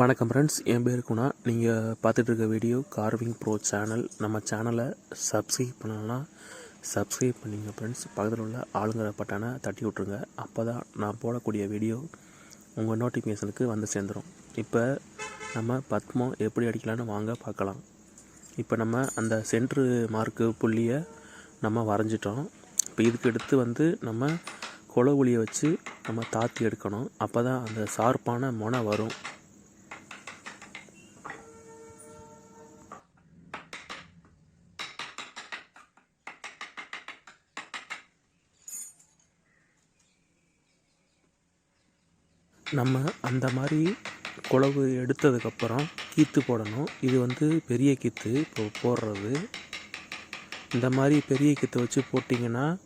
வணக்கம் ஃப்ரெண்ட்ஸ் என் பேர் குணா. நீங்கள் பார்த்துட்ருக்க வீடியோ கார்விங் ப்ரோ சேனல் நம்ம சேனலை சப்ஸ்கிரைப் பண்ணலாம் சப்ஸ்கிரைப் பண்ணிங்க ஃப்ரெண்ட்ஸ் பக்கத்தில் உள்ள ஆளுங்கிற பட்டானை தட்டி விட்ருங்க அப்போ தான் நான் போடக்கூடிய வீடியோ உங்கள் நோட்டிஃபிகேஷனுக்கு வந்து சேர்ந்துடும் இப்போ நம்ம பத்மம் எப்படி அடிக்கலான்னு வாங்க பார்க்கலாம். இப்போ நம்ம அந்த சென்ட்ரு மார்க்கு புள்ளியை நம்ம வரைஞ்சிட்டோம். இப்போ இதுக்கு எடுத்து வந்து நம்ம குல ஒளியை வச்சு நம்ம தாத்தி எடுக்கணும். அப்போ தான் அந்த சார்பான முனை வரும். நம்ம அந்த மாதிரி குழவு எடுத்ததுக்கப்புறம் கீத்து போடணும். இது வந்து பெரிய கீத்து இப்போ போடுறது. இந்த மாதிரி பெரிய கீத்தை வச்சு போட்டிங்கன்னா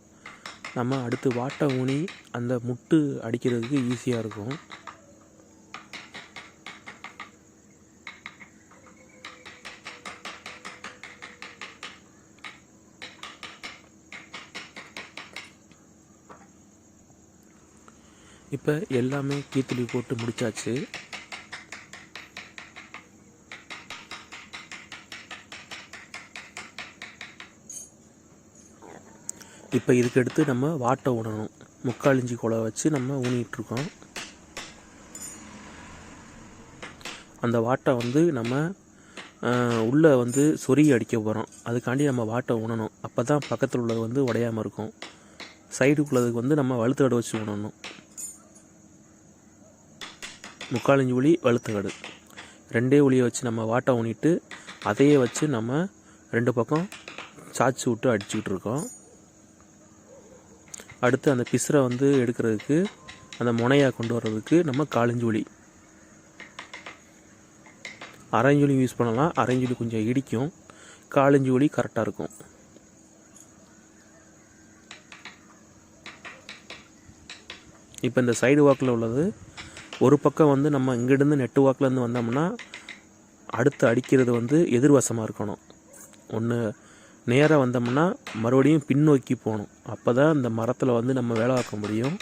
நம்ம அடுத்து வாட்டை ஊனி அந்த முட்டு அடிக்கிறதுக்கு ஈஸியாக இருக்கும். இப்போ எல்லாமே கீத்துளி போட்டு முடிச்சாச்சு. இப்போ இதுக்கு நம்ம வாட்டை ஊனணும் முக்கால் இஞ்சி குலை வச்சு நம்ம ஊனிகிட்ருக்கோம் அந்த வாட்டை வந்து நம்ம உள்ளே வந்து சொருகி அடிக்க போகிறோம் அதுக்காண்டி நம்ம வாட்டை ஊனணும். அப்போ தான் பக்கத்தில் உள்ளது வந்து உடையாமல் இருக்கும். சைடுக்குள்ளதுக்கு வந்து நம்ம வழுத்தடை வச்சு முக்காலஞ்சு ஒளி வழுத்துக்கடு ரெண்டே ஒளியை வச்சு நம்ம வாட்டை ஊனிட்டு அதையே வச்சு நம்ம ரெண்டு பக்கம் சாய்ச்சி விட்டு அடிச்சுக்கிட்டு இருக்கோம். அடுத்து அந்த பிசரை வந்து எடுக்கிறதுக்கு அந்த முனையாக கொண்டு வர்றதுக்கு நம்ம காலஞ்சுளி அரைஞ்சுளி யூஸ் பண்ணலாம். அரைஞ்சுளி கொஞ்சம் இடிக்கும். காலஞ்சுளி கரெக்டாக இருக்கும். இப்போ இந்த சைடு வாக்கில் உள்ளது ஒரு பக்கம் வந்து நம்ம இங்கேருந்து நெட்டு வாக்கிலேருந்து வந்தோம்னா அடுத்து அடிக்கிறது வந்து எதிர்வசமாக இருக்கணும். ஒன்று நேராக வந்தோம்னா மறுபடியும் பின்னோக்கி போகணும். அப்போ தான் இந்த மரத்தில் வந்து நம்ம வேலை பார்க்க முடியும்.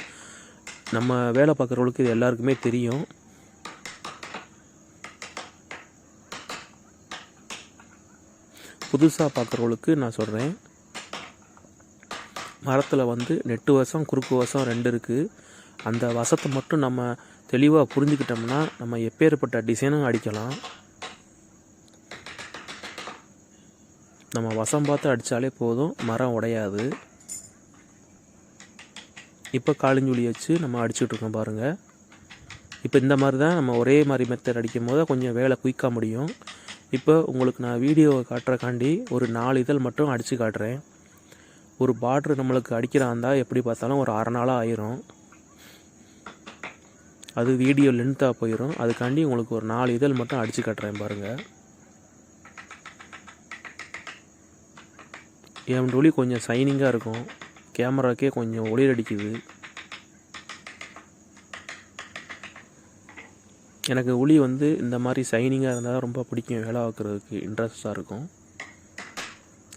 நம்ம வேலை பார்க்குறவங்களுக்கு இது எல்லாருக்குமே தெரியும். புதுசாக பார்க்குறவங்களுக்கு நான் சொல்கிறேன் மரத்தில் வந்து நெட்டு வசம் குறுக்கு வசம் ரெண்டு இருக்குது அந்த வசத்தை மட்டும் நம்ம தெளிவாக புரிஞ்சுக்கிட்டோம்னா நம்ம எப்பேற்பட்ட டிசைனும் அடிக்கலாம். நம்ம வசம் பார்த்து அடித்தாலே போதும் மரம் உடையாது. இப்போ காளிஞ்சுளி வச்சு நம்ம அடிச்சுட்ருக்கோம் பாருங்கள் இப்போ இந்த மாதிரி தான் நம்ம ஒரே மாதிரி மெத்தட் அடிக்கும் போது கொஞ்சம் வேலை குயிக்காக முடியும். இப்போ உங்களுக்கு நான் வீடியோவை காட்டுறக்காண்டி ஒரு நாலு இதழ் மட்டும் அடித்து காட்டுறேன். ஒரு பார்ட்ரு நம்மளுக்கு அடிக்கிறாந்தா எப்படி பார்த்தாலும் ஒரு அரை நாளாக ஆயிரும். அது வீடியோ லென்த்தாக போயிடும் அதுக்காண்டி உங்களுக்கு ஒரு நாலு இதழ் மட்டும் அடித்து கட்டுறேன் பாருங்கள் என் ஒளி கொஞ்சம் சைனிங்காக இருக்கும். கேமராக்கே கொஞ்சம் ஒளிர் அடிக்குது. எனக்கு ஒளி வந்து இந்த மாதிரி சைனிங்காக இருந்தால் ரொம்ப பிடிக்கும். வேலை பார்க்குறதுக்கு இன்ட்ரெஸ்டாக இருக்கும்.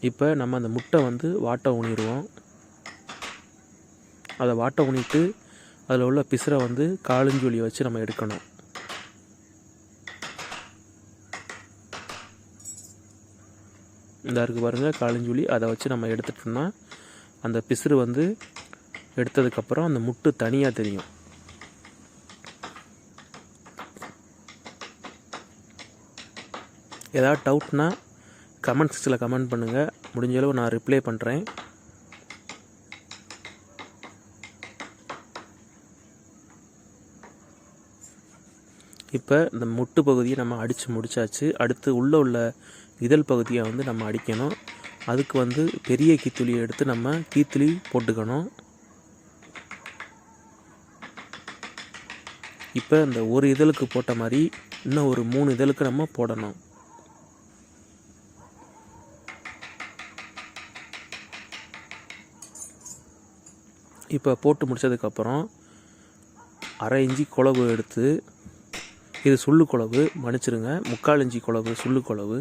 இப்போ நம்ம அந்த முட்டை வந்து வாட்டை உணிடுவோம் அதை வாட்டை உணிட்டு அதில் உள்ள பிசுரை வந்து காலஞ்சொலியை வச்சு நம்ம எடுக்கணும். இந்த இருக்குது பாருங்கள் காலஞ்சொலி அதை வச்சு நம்ம எடுத்துட்டோம்னா அந்த பிசுறு வந்து எடுத்ததுக்கப்புறம் அந்த முட்டு தனியாக தெரியும். ஏதாவது டவுட்னா கமெண்ட் செக்ஷனில் கமெண்ட் பண்ணுங்கள் முடிஞ்சளவு நான் ரிப்ளை பண்ணுறேன் இப்போ இந்த முட்டு பகுதியை நம்ம அடித்து முடித்தாச்சு அடுத்து உள்ளே உள்ள இதழ் பகுதியை வந்து நம்ம அடிக்கணும். அதுக்கு வந்து பெரிய கீத்துளியை எடுத்து நம்ம கீத்துளி போட்டுக்கணும். இப்போ இந்த ஒரு இதழுக்கு போட்ட மாதிரி இன்னும் ஒரு மூணு இதழுக்கு நம்ம போடணும். இப்போ போட்டு முடித்ததுக்கப்புறம் அரை இஞ்சி குழவு எடுத்து இது சுள்ளு குழவு மன்னிச்சிருங்க. முக்கால் இஞ்சி குழவு சுள்ளு குழவு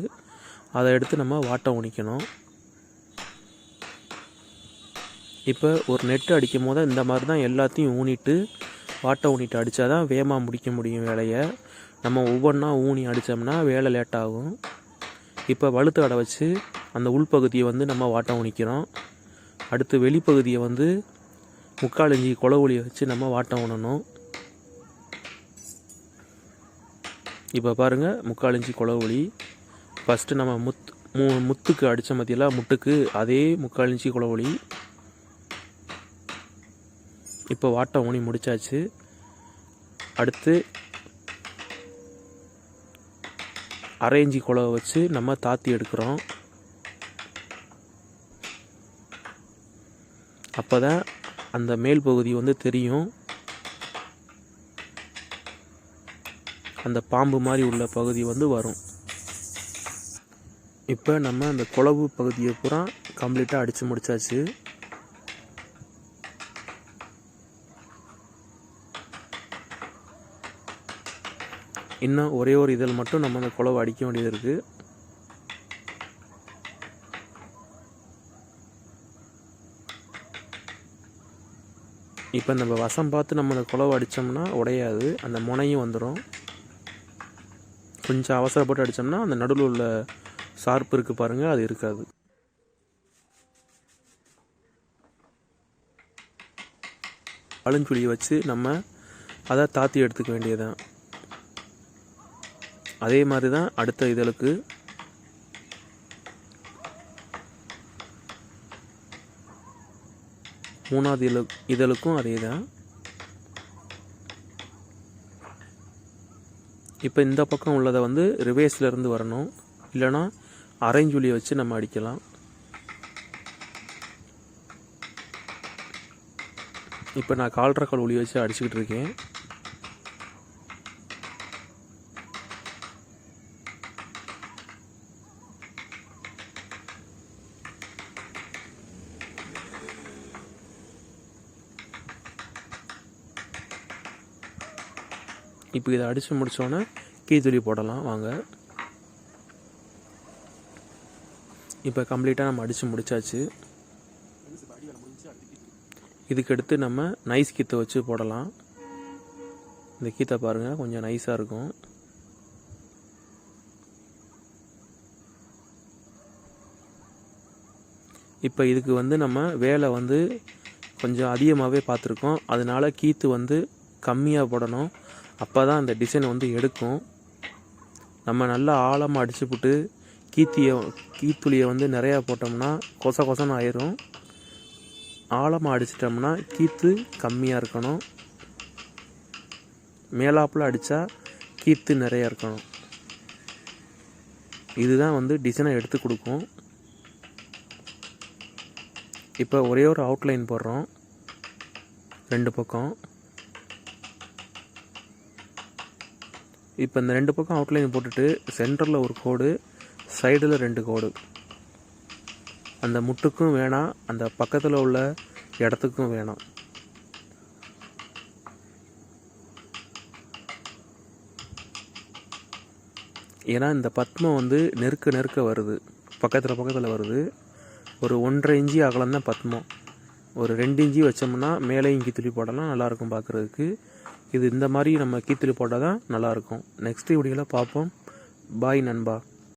அதை எடுத்து நம்ம வாட்டை உணிக்கணும். இப்போ ஒரு நெட்டு அடிக்கும் போது இந்த மாதிரி தான் எல்லாத்தையும் ஊனிட்டு வாட்டை ஊனிட்டு அடித்தா தான் வேகமாக முடிக்க முடியும் வேலையை. நம்ம ஒவ்வொன்றா ஊனி அடித்தோம்னா வேலை லேட்டாகும் இப்போ வழுத்து அடை வச்சு அந்த உள்பகுதியை வந்து நம்ம வாட்டை உணிக்கிறோம். அடுத்து வெளிப்பகுதியை வந்து முக்கால் இஞ்சி குளவுளியை வச்சு நம்ம வாட்டை உணணும். இப்போ பாருங்கள் முக்கால் இஞ்சி குளவுளி ஃபஸ்ட்டு நம்ம முத் மூ முத்துக்கு அடித்த மத்தியில் முட்டுக்கு அதே முக்கால் இஞ்சி குளவுளி இப்போ வாட்டம் ஊனி முடிச்சாச்சு. அடுத்து அரை இஞ்சி குழவை வச்சு நம்ம தாத்தி எடுக்கிறோம். அப்போ தான் அந்த மேல் பகுதி வந்து தெரியும். அந்த பாம்பு மாதிரி உள்ள பகுதி வந்து வரும். இப்போ நம்ம அந்த குழவு பகுதியை பூரா கம்ப்ளீட்டாக அடித்து முடிச்சாச்சு. இன்னும் ஒரே ஒரு இதழ் மட்டும் நம்ம அந்த குழவை அடிக்க வேண்டியது இருக்குது இப்போ நம்ம வசம் பார்த்து நம்ம அந்த குழவை அடித்தோம்னா உடையாது. அந்த முனையும் வந்துடும் கொஞ்சம் அவசரப்பட்டு அடித்தோம்னா அந்த நடுவில் உள்ள சார்பு இருக்குது பாருங்கள் அது இருக்காது. அழுஞ்சுழியை வச்சு நம்ம அதை தாத்தி எடுத்துக்க வேண்டியதுதான். அதே மாதிரி தான் அடுத்த இதழுக்கு. மூணாவது இதழு இதழுக்கும் அதே தான் இப்போ இந்த பக்கம் உள்ளதை வந்து ரிவேஸ்லேருந்து வரணும். இல்லைனா அரைஞ்சுழியை வச்சு நம்ம அடிக்கலாம். இப்போ நான் கால்ரக்கால் ஒளி வச்சு அடிச்சுக்கிட்டு இருக்கேன். இப்போ இதை அடித்து முடித்தோன்னே கீத்துளி போடலாம் வாங்க. இப்போ கம்ப்ளீட்டாக நம்ம அடித்து முடிச்சாச்சு. இதுக்கடுத்து நம்ம நைஸ் கீத்தை வச்சு போடலாம். இந்த கீத்தை பாருங்கள் கொஞ்சம் நைஸாக இருக்கும். இப்போ இதுக்கு வந்து நம்ம வேலை வந்து கொஞ்சம் அதிகமாகவே பார்த்துருக்கோம். அதனால கீத்து வந்து கம்மியாக போடணும். அப்போ தான் அந்த டிசைன் வந்து எடுக்கும். நம்ம நல்லா ஆழமாக அடிச்சுப்புட்டு கீத்தியை கீத்துளியை வந்து நிறையா போட்டோம்னா கொச கொசன்னு ஆயிரும். ஆழமாக அடிச்சிட்டோம்னா கீத்து கம்மியாக இருக்கணும். மேலாப்பில் அடித்தா கீத்து நிறையா இருக்கணும். இதுதான் வந்து டிசைனை எடுத்து கொடுக்கும். இப்போ ஒரே ஒரு அவுட்லைன் போடுறோம். ரெண்டு பக்கம். இப்போ இந்த ரெண்டு பக்கம் அவுட்லைன் போட்டுட்டு சென்டரில் ஒரு கோடு சைடில் ரெண்டு கோடு அந்த முட்டுக்கும் வேணாம் அந்த பக்கத்தில் உள்ள இடத்துக்கும் வேணாம். ஏன்னா இந்த பத்மம் வந்து நெருக்க நெருக்க வருது. பக்கத்தில் பக்கத்தில் வருது. ஒரு ஒன்றரை இஞ்சி அகலம் தான் பத்மம். ஒரு ரெண்டு இஞ்சி வச்சோம்னா மேலேயும் துளி போடலாம் நல்லாயிருக்கும் பார்க்குறதுக்கு இது இந்த மாதிரி நம்ம கீத்தில் போட்டால் தான் நல்லாயிருக்கும் நெக்ஸ்ட் வீடியோவில் பார்ப்போம். பாய் நண்பா.